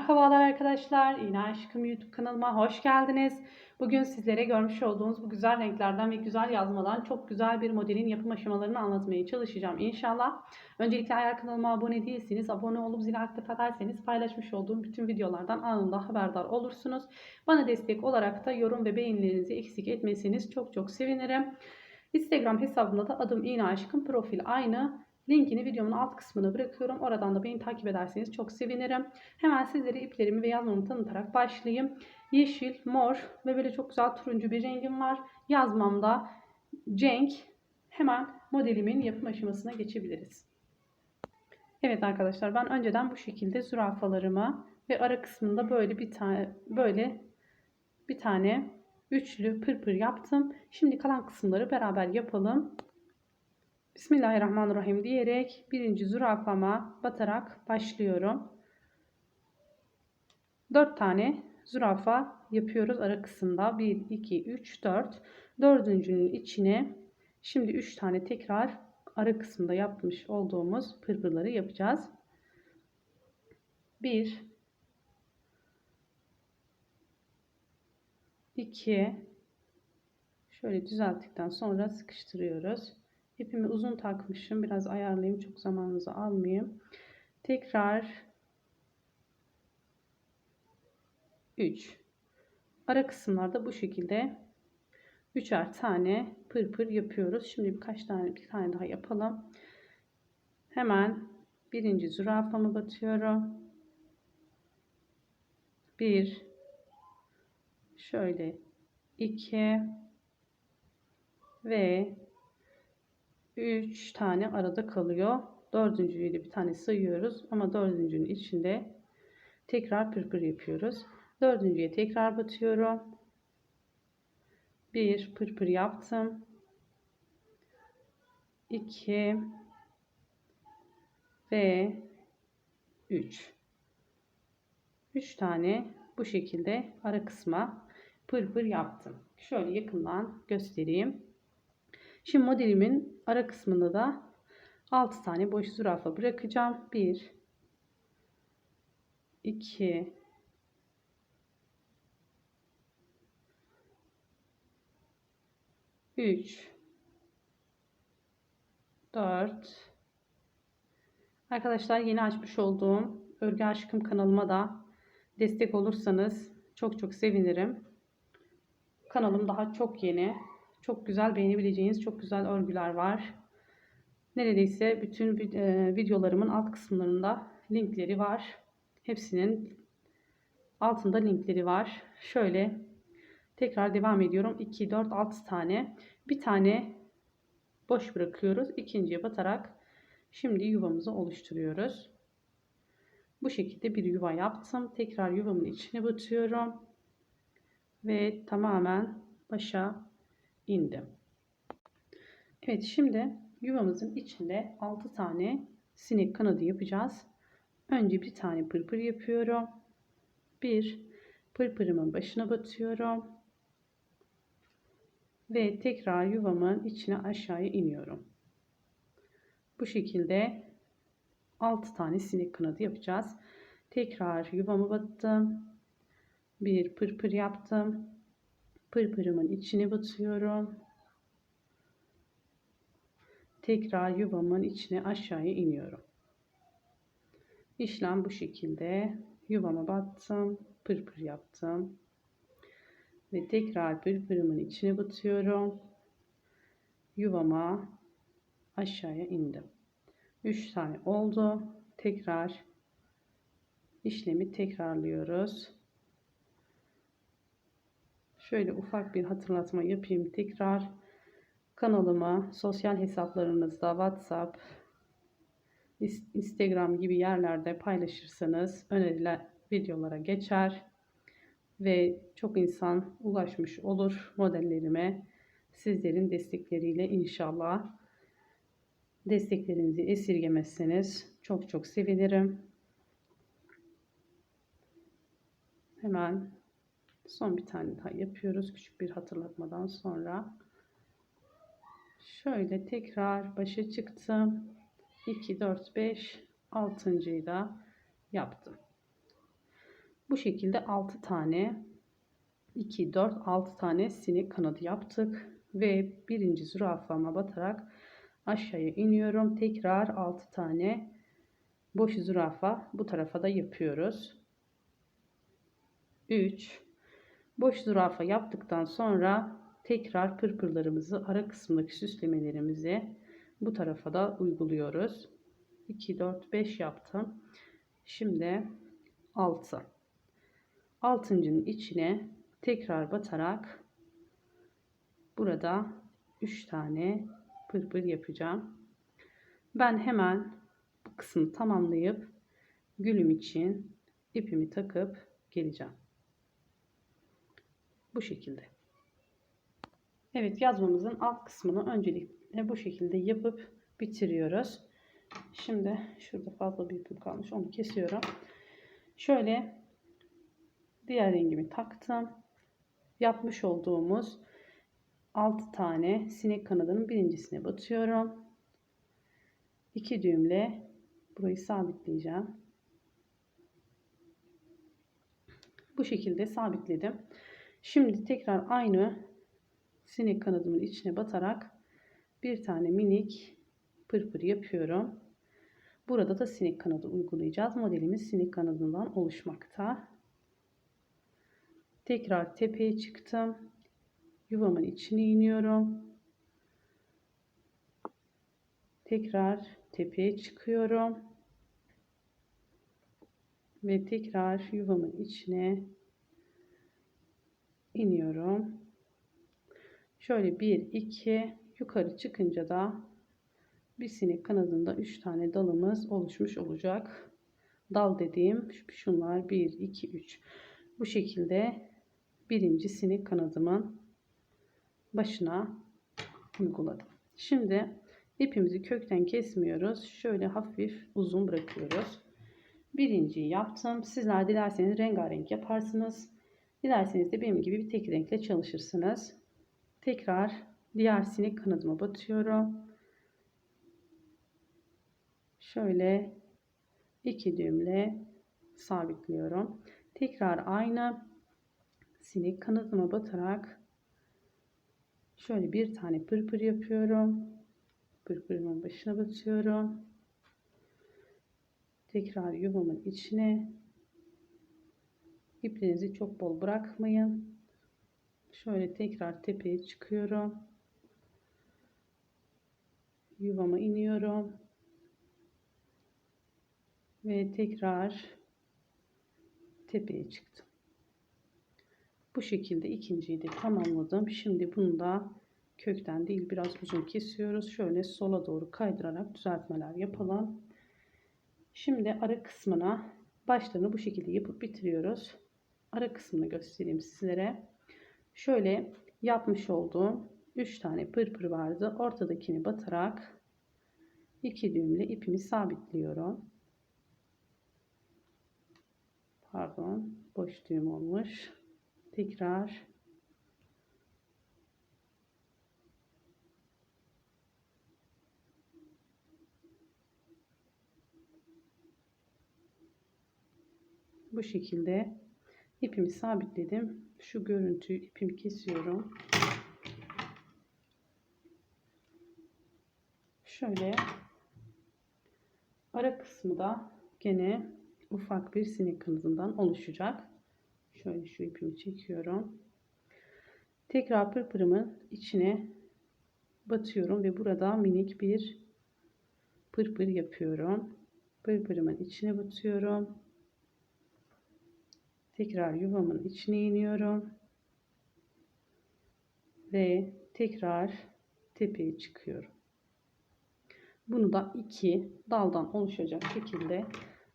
Merhabalar arkadaşlar. İğne Aşkım YouTube kanalıma hoş geldiniz. Bugün sizlere görmüş olduğunuz bu güzel renklerden ve güzel yazmadan çok güzel bir modelin yapım aşamalarını anlatmaya çalışacağım inşallah. Öncelikle eğer kanalıma abone değilseniz abone olup zil aktif ederseniz paylaşmış olduğum bütün videolardan anında haberdar olursunuz. Bana destek olarak da yorum ve beğenilerinizi eksik etmeseniz çok çok sevinirim. Instagram hesabımda da adım İğne Aşkım profil aynı. Linkini videomun alt kısmına bırakıyorum. Oradan da beni takip ederseniz çok sevinirim. Hemen sizlere iplerimi ve yazmamı tanıtarak başlayayım. Yeşil, mor ve böyle çok güzel turuncu bir rengim var. Yazmamda Cenk. Hemen modelimin yapım aşamasına geçebiliriz. Evet arkadaşlar ben önceden bu şekilde zürafalarımı ve ara kısmında böyle bir tane böyle bir tane üçlü pırpır yaptım. Şimdi kalan kısımları beraber yapalım. Bismillahirrahmanirrahim diyerek birinci zürafama batarak başlıyorum. 4 tane zürafa yapıyoruz ara kısımda. 1, 2, 3, 4. Dördüncünün içine şimdi 3 tane tekrar ara kısımda yapmış olduğumuz pırpırları yapacağız. 1 2 şöyle düzelttikten sonra sıkıştırıyoruz. İpimi uzun takmışım. Biraz ayarlayayım. Çok zamanınızı almayayım. Tekrar 3. Ara kısımlarda bu şekilde üçer tane pırpır yapıyoruz. Şimdi birkaç tane bir tane daha yapalım. Hemen birinci zürafamı batıyorum. Bir şöyle iki ve 3 tane arada kalıyor. Dördüncüyü de bir tane sayıyoruz. Ama dördüncünün içinde tekrar pırpır yapıyoruz. Dördüncüye tekrar batıyorum. Bir pırpır yaptım. 2 ve 3. 3 tane bu şekilde ara kısma pırpır yaptım. Şöyle yakından göstereyim. Şimdi modelimin ara kısmında da 6 tane boş zürafa bırakacağım. 1 2 3 4 Arkadaşlar yeni açmış olduğum Örgü Aşkım kanalıma da destek olursanız çok çok sevinirim. Kanalım daha çok yeni. Çok güzel beğenebileceğiniz çok güzel örgüler var. Neredeyse bütün e, videolarımın alt kısımlarında linkleri var. Hepsinin altında linkleri var. Şöyle tekrar devam ediyorum. 2, 4, 6 tane. Bir tane boş bırakıyoruz. İkinciye batarak şimdi yuvamızı oluşturuyoruz. Bu şekilde bir yuva yaptım. Tekrar yuvamın içine batıyorum. Ve tamamen başa indim. Evet şimdi yuvamızın içinde 6 tane sinek kanadı yapacağız. Önce bir tane pırpır yapıyorum. Bir pırpırımın başına batıyorum. Ve tekrar yuvamın içine aşağıya iniyorum. Bu şekilde 6 tane sinek kanadı yapacağız. Tekrar yuvamı battım. Bir pırpır yaptım pırpırımın içine batıyorum. Tekrar yuvamın içine aşağıya iniyorum. İşlem bu şekilde. Yuvama battım. Pırpır yaptım. Ve tekrar pırpırımın içine batıyorum. Yuvama aşağıya indim. 3 tane oldu. Tekrar işlemi tekrarlıyoruz. Şöyle ufak bir hatırlatma yapayım tekrar. Kanalıma sosyal hesaplarınızda WhatsApp, Instagram gibi yerlerde paylaşırsanız önerilen videolara geçer ve çok insan ulaşmış olur modellerime. Sizlerin destekleriyle inşallah desteklerinizi esirgemezseniz çok çok sevinirim. Hemen Son bir tane daha yapıyoruz. Küçük bir hatırlatmadan sonra. Şöyle tekrar başa çıktım. 2, 4, 5, 6. da yaptım. Bu şekilde 6 tane 2, 4, 6 tane sinek kanadı yaptık. Ve birinci zürafama batarak aşağıya iniyorum. Tekrar 6 tane boş zürafa bu tarafa da yapıyoruz. 3 boş zürafa yaptıktan sonra tekrar pırpırlarımızı ara kısmındaki süslemelerimizi bu tarafa da uyguluyoruz. 2 4 5 yaptım. Şimdi 6 altıncının içine tekrar batarak burada 3 tane pırpır yapacağım. Ben hemen bu kısmı tamamlayıp gülüm için ipimi takıp geleceğim. Bu şekilde. Evet yazmamızın alt kısmını öncelikle bu şekilde yapıp bitiriyoruz. Şimdi şurada fazla bir ipim kalmış onu kesiyorum. Şöyle diğer rengimi taktım. Yapmış olduğumuz 6 tane sinek kanadının birincisine batıyorum. 2 düğümle burayı sabitleyeceğim. Bu şekilde sabitledim. Şimdi tekrar aynı sinek kanadımın içine batarak bir tane minik pırpır yapıyorum. Burada da sinek kanadı uygulayacağız. Modelimiz sinek kanadından oluşmakta. Tekrar tepeye çıktım. Yuvamın içine iniyorum. Tekrar tepeye çıkıyorum. Ve tekrar yuvamın içine iniyorum. Şöyle 1 2 yukarı çıkınca da bir sinek kanadında 3 tane dalımız oluşmuş olacak. Dal dediğim şunlar 1 2 3. Bu şekilde birinci sinek kanadımın başına uyguladım. Şimdi ipimizi kökten kesmiyoruz. Şöyle hafif uzun bırakıyoruz. Birinciyi yaptım. Sizler dilerseniz rengarenk yaparsınız. Dilerseniz de benim gibi bir tek renkle çalışırsınız. Tekrar diğer sinek kanadıma batıyorum. Şöyle iki düğümle sabitliyorum. Tekrar aynı sinek kanadıma batarak şöyle bir tane pırpır yapıyorum. Pırpırımın başına batıyorum. Tekrar yuvamın içine iplerinizi çok bol bırakmayın. Şöyle tekrar tepeye çıkıyorum. Yuvama iniyorum. Ve tekrar tepeye çıktım. Bu şekilde ikinciyi de tamamladım. Şimdi bunu da kökten değil biraz uzun kesiyoruz. Şöyle sola doğru kaydırarak düzeltmeler yapalım. Şimdi ara kısmına başlarını bu şekilde yapıp bitiriyoruz. Ara kısmını göstereyim sizlere. Şöyle yapmış olduğum 3 tane pırpır vardı. Ortadakini batarak iki düğümle ipimi sabitliyorum. Pardon, boş düğüm olmuş. Tekrar bu şekilde ipimi sabitledim. Şu görüntüyü ipimi kesiyorum. Şöyle ara kısmı da gene ufak bir sinek kanadından oluşacak. Şöyle şu ipimi çekiyorum. Tekrar pırpırımın içine batıyorum ve burada minik bir pırpır yapıyorum. Pırpırımın içine batıyorum. Tekrar yuvamın içine iniyorum. Ve tekrar tepeye çıkıyorum. Bunu da iki daldan oluşacak şekilde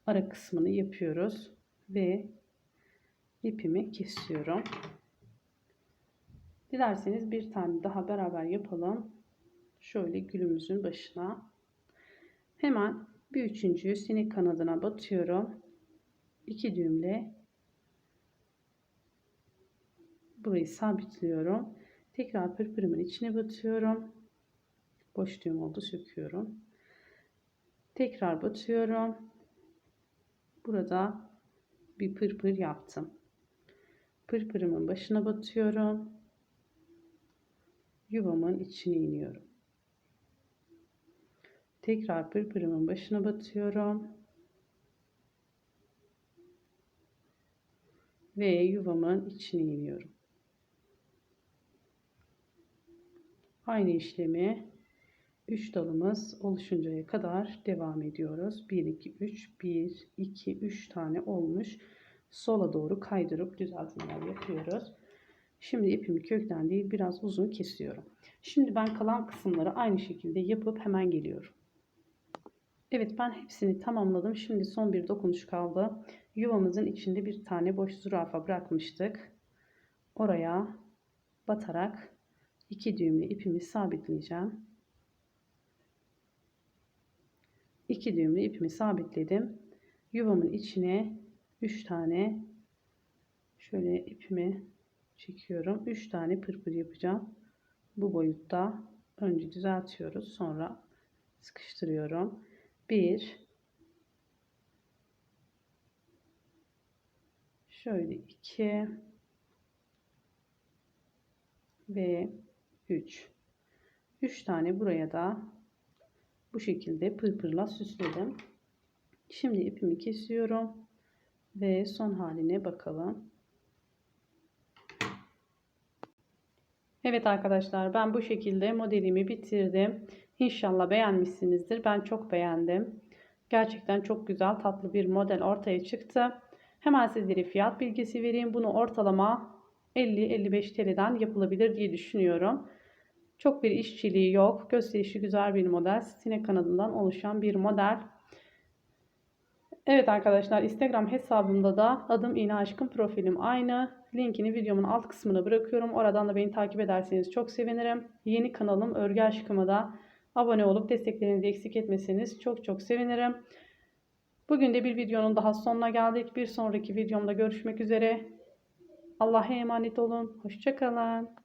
ara kısmını yapıyoruz ve ipimi kesiyorum. Dilerseniz bir tane daha beraber yapalım. Şöyle gülümüzün başına. Hemen bir üçüncüyü sinek kanadına batıyorum. İki düğümle burayı sabitliyorum. Tekrar pırpırımın içine batıyorum. Boş düğüm oldu söküyorum. Tekrar batıyorum. Burada bir pırpır yaptım. Pırpırımın başına batıyorum. Yuvamın içine iniyorum. Tekrar pırpırımın başına batıyorum. Ve yuvamın içine iniyorum. Aynı işlemi 3 dalımız oluşuncaya kadar devam ediyoruz. 1 2 3 1 2 3 tane olmuş. Sola doğru kaydırıp düzeltmeler yapıyoruz. Şimdi ipimi kökten değil biraz uzun kesiyorum. Şimdi ben kalan kısımları aynı şekilde yapıp hemen geliyorum. Evet ben hepsini tamamladım. Şimdi son bir dokunuş kaldı. Yuvamızın içinde bir tane boş zürafa bırakmıştık. Oraya batarak iki düğümlü ipimi sabitleyeceğim. İki düğümlü ipimi sabitledim. Yuvamın içine 3 tane şöyle ipimi çekiyorum. 3 tane pırpır yapacağım. Bu boyutta önce düzeltiyoruz. Sonra sıkıştırıyorum. 1 şöyle 2 ve 3 3 tane buraya da bu şekilde pırpırla süsledim. Şimdi ipimi kesiyorum ve son haline bakalım. Evet arkadaşlar ben bu şekilde modelimi bitirdim. İnşallah beğenmişsinizdir. Ben çok beğendim. Gerçekten çok güzel tatlı bir model ortaya çıktı. Hemen sizlere fiyat bilgisi vereyim. Bunu ortalama 50-55 TL'den yapılabilir diye düşünüyorum. Çok bir işçiliği yok. Gösterişi güzel bir model. Sinek kanadından oluşan bir model. Evet arkadaşlar Instagram hesabımda da adım İğne Aşkın profilim aynı. Linkini videomun alt kısmına bırakıyorum. Oradan da beni takip ederseniz çok sevinirim. Yeni kanalım Örgü Aşkıma da abone olup desteklerinizi eksik etmeseniz çok çok sevinirim. Bugün de bir videonun daha sonuna geldik. Bir sonraki videomda görüşmek üzere. Allah'a emanet olun. Hoşçakalın.